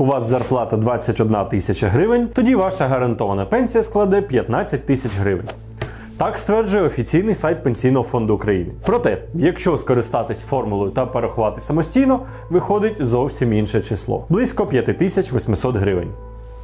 У вас зарплата 21 тисяча гривень, тоді ваша гарантована пенсія складе 15 тисяч гривень. Так стверджує офіційний сайт Пенсійного фонду України. Проте, якщо скористатись формулою та порахувати самостійно, виходить зовсім інше число близько 5800 гривень.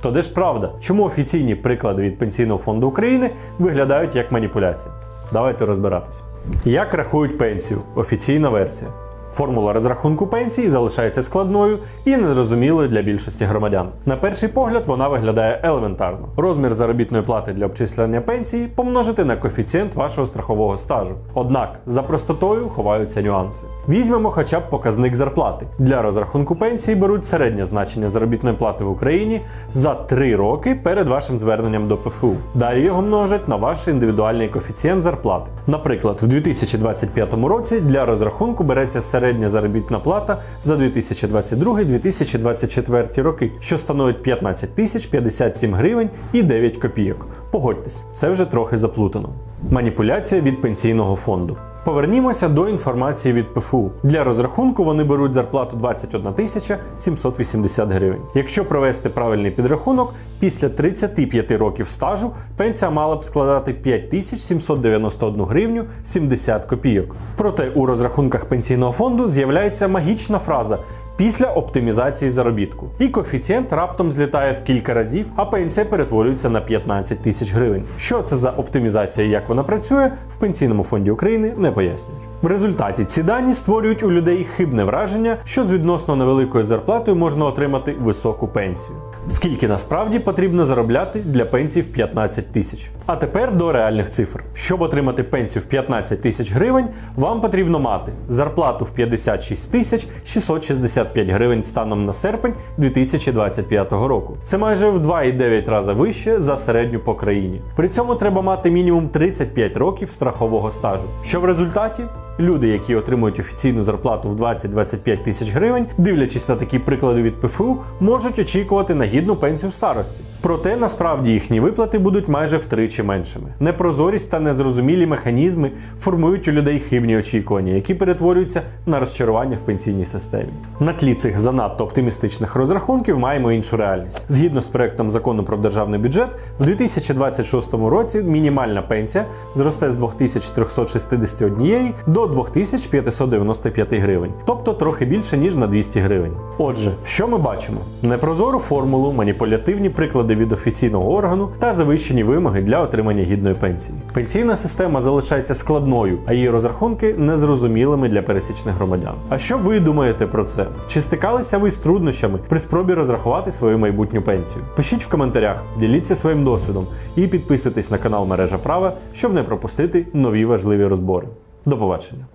То де ж правда, чому офіційні приклади від Пенсійного фонду України виглядають як маніпуляції? Давайте розбиратися. Як рахують пенсію? Офіційна версія. Формула розрахунку пенсії залишається складною і незрозумілою для більшості громадян. На перший погляд вона виглядає елементарно. Розмір заробітної плати для обчислення пенсії помножити на коефіцієнт вашого страхового стажу. Однак за простотою ховаються нюанси. Візьмемо хоча б показник зарплати. Для розрахунку пенсії беруть середнє значення заробітної плати в Україні за 3 роки перед вашим зверненням до ПФУ. Далі його множать на ваш індивідуальний коефіцієнт зарплати. Наприклад, в 2025 році для розрахунку береться середня заробітна плата за 2022-2024 роки, що становить 15 тисяч 57 гривень і 9 копійок. Погодьтесь, це вже трохи заплутано. Маніпуляція від пенсійного фонду. Повернімося до інформації від ПФУ. Для розрахунку вони беруть зарплату 21 тисяча 780 гривень. Якщо провести правильний підрахунок, після 35 років стажу пенсія мала б складати 5791 гривню 70 копійок. Проте у розрахунках пенсійного фонду з'являється магічна фраза після оптимізації заробітку. І коефіцієнт раптом злітає в кілька разів, а пенсія перетворюється на 15 тисяч гривень. Що це за оптимізація і як вона працює, в Пенсійному фонді України не пояснюють. В результаті ці дані створюють у людей хибне враження, що з відносно невеликою зарплатою можна отримати високу пенсію. Скільки насправді потрібно заробляти для пенсії в 15 тисяч. А тепер до реальних цифр. Щоб отримати пенсію в 15 тисяч гривень, вам потрібно мати зарплату в 56 тисяч 665 гривень станом на серпень 2025 року. Це майже в 2,9 рази вище за середню по країні. При цьому треба мати мінімум 35 років страхового стажу. Що в результаті? Люди, які отримують офіційну зарплату в 20-25 тисяч гривень, дивлячись на такі приклади від ПФУ, можуть очікувати на гідну пенсію в старості. Проте насправді їхні виплати будуть майже втричі меншими. Непрозорість та незрозумілі механізми формують у людей хибні очікування, які перетворюються на розчарування в пенсійній системі. На тлі цих занадто оптимістичних розрахунків маємо іншу реальність. Згідно з проектом закону про державний бюджет, в 2026 році мінімальна пенсія зросте з 2361 до 2595 гривень, тобто трохи більше ніж на 200 гривень. Отже, що ми бачимо? Непрозору формулу, маніпулятивні приклади від офіційного органу та завищені вимоги для отримання гідної пенсії. Пенсійна система залишається складною, а її розрахунки незрозумілими для пересічних громадян. А що ви думаєте про це? Чи стикалися ви з труднощами при спробі розрахувати свою майбутню пенсію? Пишіть в коментарях, діліться своїм досвідом і підписуйтесь на канал Мережа Права, щоб не пропустити нові важливі розбори. До побачення.